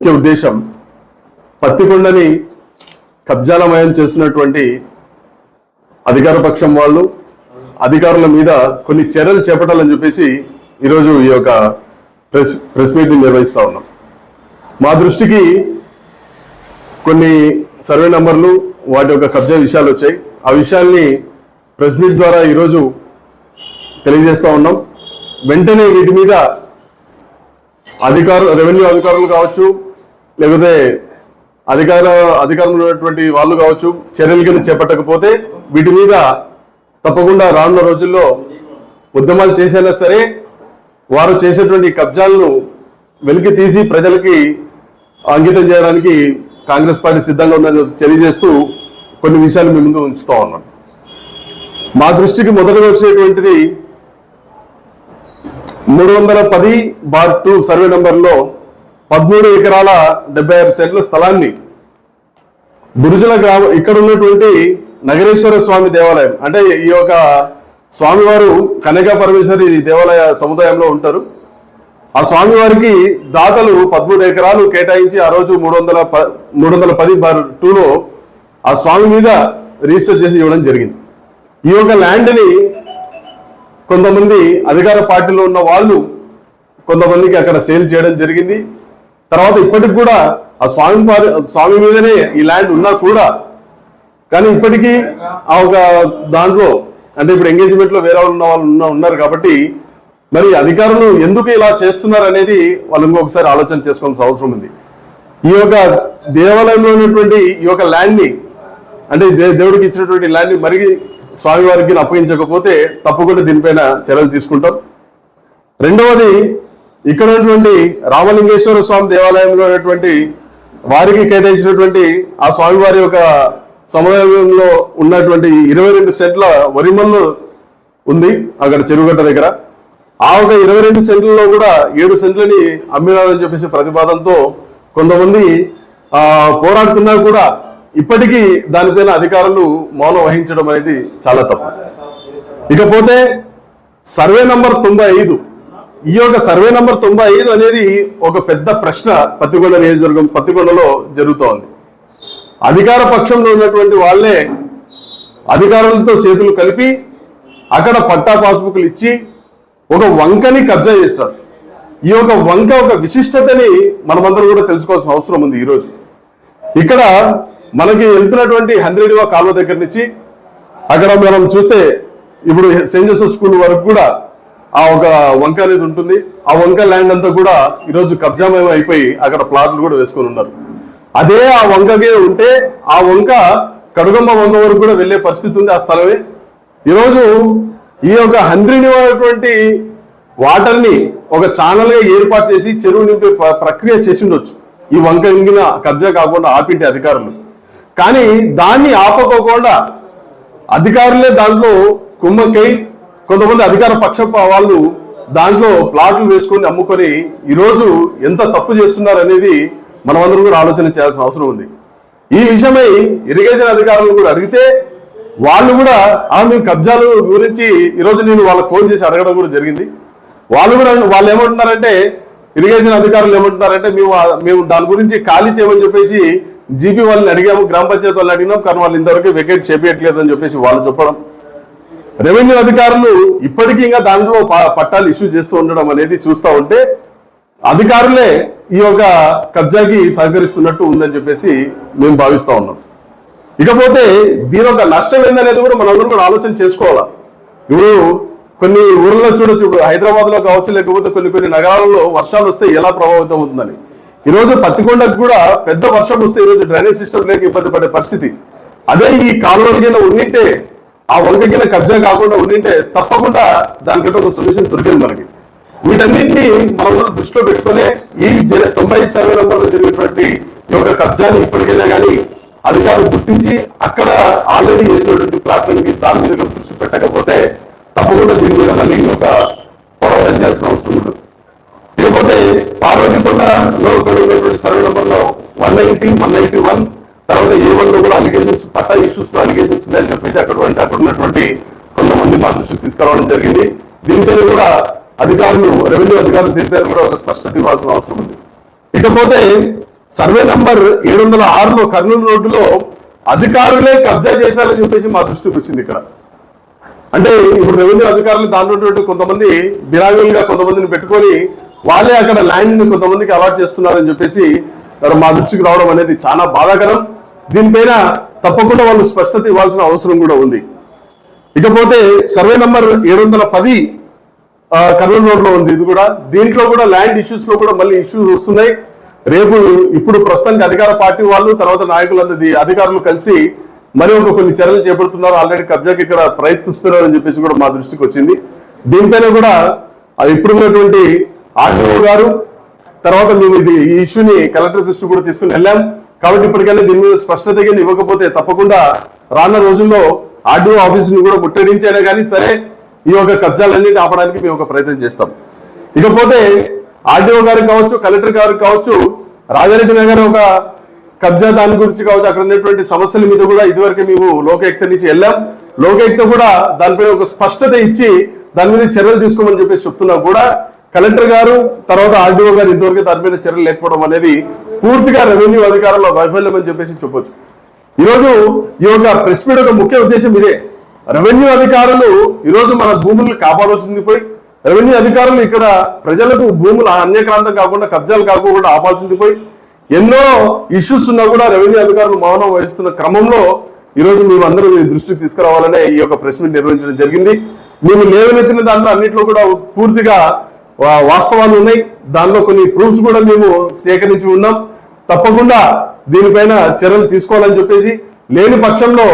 ముఖ్య ఉద్దేశం పత్తికొండని కబ్జాలమయం చేస్తున్నటువంటి అధికార పక్షం వాళ్ళు అధికారుల మీద కొన్ని చర్యలు చేపట్టాలని చెప్పేసి ఈరోజు ఈ యొక్క ప్రెస్ ప్రెస్ మీట్ని నిర్వహిస్తూ ఉన్నాం. మా దృష్టికి కొన్ని సర్వే నంబర్లు వాటి యొక్క కబ్జా విషయాలు వచ్చాయి. ఆ విషయాల్ని ప్రెస్ మీట్ ద్వారా ఈరోజు తెలియజేస్తూ ఉన్నాం. వెంటనే వీటి మీద అధికారులు రెవెన్యూ అధికారులు కావచ్చు లేకపోతే అధికార అధికారంలో ఉన్నటువంటి వాళ్ళు కావచ్చు చర్యలు కింద చేపట్టకపోతే వీటి మీద తప్పకుండా రానున్న రోజుల్లో ఉద్యమాలు చేసైనా సరే వారు చేసేటువంటి కబ్జాలను వెలికి తీసి ప్రజలకి అంకితం చేయడానికి కాంగ్రెస్ పార్టీ సిద్ధంగా ఉందని తెలియజేస్తూ కొన్ని విషయాలు మీ ముందు ఉంచుతా ఉన్నాం మా దృష్టికి మొదటగా వచ్చేటువంటిది మూడు వందల పది బార్ టూ సర్వే నెంబర్లో పదమూడు ఎకరాల డెబ్బై ఆరు సెంట్ల స్థలాన్ని బురుజుల గ్రామం ఇక్కడ ఉన్నటువంటి నగరేశ్వర స్వామి దేవాలయం. అంటే ఈ యొక్క స్వామివారు కనక పరమేశ్వరి దేవాలయ సముదాయంలో ఉంటారు. ఆ స్వామివారికి దాతలు పదమూడు ఎకరాలు కేటాయించి ఆ రోజు మూడు వందల ప మూడు వందల పది బార్ టూలో ఆ స్వామి మీద రిజిస్టర్ చేసి ఇవ్వడం జరిగింది. ఈ యొక్క ల్యాండ్ని కొంతమంది అధికార పార్టీలో ఉన్న వాళ్ళు కొంతమందికి అక్కడ సేల్ చేయడం జరిగింది. తర్వాత ఇప్పటికి కూడా ఆ స్వామి వారి- స్వామి మీదనే ఈ ల్యాండ్ ఉన్నా కూడా కానీ ఇప్పటికీ ఆ ఒక దాంట్లో అంటే ఇప్పుడు ఎంగేజ్మెంట్లో వేరే వాళ్ళు ఉన్న వాళ్ళు ఉన్న- ఉన్నారు కాబట్టి మరి అధికారులు ఎందుకు ఇలా చేస్తున్నారు అనేది వాళ్ళు ఇంకొకసారి ఆలోచన చేసుకోవాల్సిన అవసరం ఉంది. ఈ యొక్క దేవాలయంలో ఉన్నటువంటి ఈ యొక్క ల్యాండ్ని అంటే దే- దేవుడికి ఇచ్చినటువంటి ల్యాండ్ని మరి స్వామివారికి అప్పగించకపోతే తప్పకుండా దీనిపైన చర్యలు తీసుకుంటాం. రెండవది ఇక్కడ ఉన్నటువంటి రామలింగేశ్వర స్వామి దేవాలయంలో ఉన్నటువంటి వారికి కేటాయించినటువంటి ఆ స్వామివారి యొక్క సమయంలో ఉన్నటువంటి ఇరవై రెండు సెంట్ల వరిమల్లు ఉంది అక్కడ చెరువుగట్ట దగ్గర. ఆ ఒక ఇరవై రెండు సెంట్లలో కూడా ఏడు సెంట్లని అమ్మినారని చెప్పేసి ప్రతిపాదనతో కొంతమంది పోరాడుతున్నా కూడా ఇప్పటికీ దానిపైన అధికారులు మౌనం వహించడం అనేది చాలా తప్పు. ఇకపోతే సర్వే నంబర్ తొంభై ఐదు ఈ యొక్క సర్వే నంబర్ తొంభై ఐదు అనేది ఒక పెద్ద ప్రశ్న పత్తికొండ నియోజకవర్గం పత్తికొండలో జరుగుతోంది. అధికార పక్షంలో ఉన్నటువంటి వాళ్ళే అధికారులతో చేతులు కలిపి అక్కడ పట్టా పాస్బుక్లు ఇచ్చి ఒక వంకని కబ్జా చేస్తారు. ఈ యొక్క వంక ఒక విశిష్టతని మనమందరం కూడా తెలుసుకోవాల్సిన అవసరం ఉంది ఈరోజు. ఇక్కడ మనకి వెళ్తున్నటువంటి హండ్రెడ్వా కాలువ దగ్గర నుంచి అక్కడ మనం చూస్తే ఇప్పుడు సెయింట్ జోసెఫ్ స్కూల్ వరకు కూడా ఆ ఒక వంక అనేది ఉంటుంది. ఆ వంక ల్యాండ్ అంతా కూడా ఈరోజు కబ్జామయం అయిపోయి అక్కడ ప్లాట్లు కూడా వేసుకొని ఉన్నారు. అదే ఆ వంకగే ఉంటే ఆ వంక కడుగమ్మ వంక వరకు కూడా వెళ్ళే పరిస్థితి ఉంది ఆ స్థలమే. ఈరోజు ఈ యొక్క హంద్రినిటువంటి వాటర్ని ఒక ఛానల్గా ఏర్పాటు చేసి చెరువు నింపే ప్ర- ప్రక్రియ చేసి ఉండొచ్చు. ఈ వంక ఇంగిన కబ్జా కాకుండా ఆపింటే అధికారులు. కానీ దాన్ని ఆపకోకుండా అధికారులే దాంట్లో కుమ్మక్కై కొంతమంది అధికార పక్ష వాళ్ళు దాంట్లో ప్లాట్లు వేసుకొని అమ్ముకొని ఈరోజు ఎంత తప్పు చేస్తున్నారు అనేది మనమందరం కూడా ఆలోచన చేయాల్సిన అవసరం ఉంది. ఈ విషయమై ఇరిగేషన్ అధికారులను కూడా అడిగితే వాళ్ళు కూడా ఆ మేము కబ్జాలు గురించి ఈరోజు నేను వాళ్ళకి ఫోన్ చేసి అడగడం కూడా జరిగింది. వాళ్ళు కూడా వాళ్ళు ఏమంటున్నారంటే ఇరిగేషన్ అధికారులు ఏమంటున్నారంటే మేము మేము దాని గురించి ఖాళీ చేయమని చెప్పేసి జీపీ వాళ్ళని అడిగాము గ్రామ పంచాయతీ వాళ్ళని అడిగినాం కానీ వాళ్ళు ఇంతవరకు వెకెట్ చేపించట్లేదు అని చెప్పేసి వాళ్ళు చెప్పడం రెవెన్యూ అధికారులు ఇప్పటికీ ఇంకా దాంట్లో ప- పట్టాలు ఇష్యూ చేస్తూ ఉండడం అనేది చూస్తూ ఉంటే అధికారులే ఈ యొక్క కబ్జాకి సహకరిస్తున్నట్టు ఉందని చెప్పేసి మేము భావిస్తూ ఉన్నాం. ఇకపోతే దీని యొక్క నష్టం ఏందనేది కూడా మనందరం కూడా ఆలోచన చేసుకోవాలా? ఇప్పుడు కొన్ని ఊర్లలో చూడొచ్చు ఇప్పుడు హైదరాబాద్లో కావచ్చు లేకపోతే కొన్ని కొన్ని నగరాలలో వర్షాలు వస్తే ఎలా ప్రభావితం అవుతుందని. ఈరోజు పత్తికొండకు కూడా పెద్ద వర్షం వస్తే ఈ రోజు డ్రైనేజ్ సిస్టమ్ లేక ఇబ్బంది పడే పరిస్థితి. అదే ఈ కాలువల కింద ఉండింటే ఆ వంక కబ్జా కాకుండా ఉండింటే తప్పకుండా దానికంటే ఒక సొల్యూషన్ దొరికింది మనకి. వీటన్నింటినీ మనం దృష్టిలో పెట్టుకునే ఈ జన- తొంభై సర్వే నంబర్లో జరిగినటువంటి ఈ యొక్క కబ్జాని ఇప్పటికైనా కానీ అధికారులు గుర్తించి అక్కడ ఆల్రెడీ చేసినటువంటి ప్లాట్ఫామ్కి దాని మీద దృష్టి పెట్టకపోతే తప్పకుండా దీని మీద మళ్ళీ ఒక పోరాటం చేయాల్సిన అవసరం ఉంటుంది. లేకపోతే పార్వతీకొండలో ఉన్నటువంటి సర్వే నంబర్లో one ninety one ninety one తర్వాత ఏ కూడా అలిగేషన్స్ పట్టా ఇష్యూస్ అలిగేషన్స్ ఉన్నాయని చెప్పేసి అక్కడ అక్కడ ఉన్నటువంటి కొంతమంది మా దృష్టికి తీసుకురావడం జరిగింది. దీనిపైన కూడా అధికారులు రెవెన్యూ అధికారులు దీనిపైన కూడా ఒక స్పష్టత ఇవ్వాల్సిన అవసరం ఉంది. ఇకపోతే సర్వే నంబర్ ఏడు వందల ఆరులో కర్నూలు రోడ్డులో అధికారులే కబ్జా చేశారని చెప్పేసి మా దృష్టికి వచ్చింది ఇక్కడ. అంటే ఇప్పుడు రెవెన్యూ అధికారులు దాంట్లో కొంతమంది బిరాగులుగా కొంతమందిని పెట్టుకొని వాళ్ళే అక్కడ ల్యాండ్ని కొంతమందికి అలాట్ చేస్తున్నారని చెప్పేసి మా దృష్టికి రావడం అనేది చాలా బాధాకరం. దీనిపైన తప్పకుండా వాళ్ళు స్పష్టత ఇవ్వాల్సిన అవసరం కూడా ఉంది. ఇకపోతే సర్వే నంబర్ ఏడు వందల పది కర్నూలు రోడ్లో ఉంది. ఇది కూడా దీంట్లో కూడా ల్యాండ్ ఇష్యూస్లో కూడా మళ్ళీ ఇష్యూస్ వస్తున్నాయి. రేపు ఇప్పుడు ప్రస్తుతానికి అధికార పార్టీ వాళ్ళు తర్వాత నాయకులందరి అధికారులు కలిసి మరి ఒక కొన్ని చర్యలు చేపడుతున్నారు. ఆల్రెడీ కబ్జాకి ఇక్కడ ప్రయత్నిస్తున్నారు అని చెప్పేసి కూడా మా దృష్టికి వచ్చింది. దీనిపైన కూడా అది ఇప్పుడు ఉన్నటువంటి ఆర్డీఓ గారు తర్వాత మేము ఇది ఈ ఇష్యూని కలెక్టర్ దృష్టి కూడా తీసుకుని వెళ్ళాం. కాబట్టి ఇప్పటికైనా దీని మీద స్పష్టత కానీ ఇవ్వకపోతే తప్పకుండా రాన్న రోజుల్లో ఆర్డీఓ ఆఫీస్ని కూడా ముట్టడించైనా కానీ సరే ఈ యొక్క కబ్జాలన్నింటి ఆపడానికి మేము ఒక ప్రయత్నం చేస్తాం. ఇకపోతే ఆర్డీఓ గారికి కావచ్చు కలెక్టర్ గారికి కావచ్చు రాజారెడ్డి నగర్ ఒక కబ్జా దాని గురించి కావచ్చు అక్కడ ఉన్నటువంటి సమస్యల మీద కూడా ఇదివరకు మేము లోకయుక్త నుంచి వెళ్ళాం. లోకయుక్త కూడా దానిపైన ఒక స్పష్టత ఇచ్చి దాని మీద చర్యలు తీసుకోమని చెప్పేసి చెప్తున్నా కూడా కలెక్టర్ గారు తర్వాత ఆర్డీఓ గారు ఇంతవరకు దాని మీద చర్యలు లేకపోవడం అనేది పూర్తిగా రెవెన్యూ అధికారంలో వైఫల్యం అని చెప్పేసి చెప్పొచ్చు. ఈరోజు ఈ యొక్క ప్రెస్ మీట్ యొక్క ముఖ్య ఉద్దేశం ఇదే. రెవెన్యూ అధికారులు ఈరోజు మన భూములను కాపాడాల్సింది పోయి రెవెన్యూ అధికారులు ఇక్కడ ప్రజలకు భూములు అన్యక్రాంతం కాకుండా కబ్జాలు కాకుండా ఆపాల్సింది పోయి ఎన్నో ఇష్యూస్ ఉన్నా కూడా రెవెన్యూ అధికారులు మౌనం వహిస్తున్న క్రమంలో ఈరోజు మేము అందరూ దృష్టికి తీసుకురావాలనే ఈ యొక్క ప్రెస్ మీట్ నిర్వహించడం జరిగింది. మేము లేవనెత్తిన దాంట్లో అన్నింటిలో కూడా పూర్తిగా వాస్తవాలు ఉన్నాయి. దానిలో కొన్ని ప్రూఫ్స్ కూడా మేము సేకరించి ఉన్నాం. తప్పకుండా దీనిపైన చర్యలు తీసుకోవాలని చెప్పేసి లేని పక్షంలో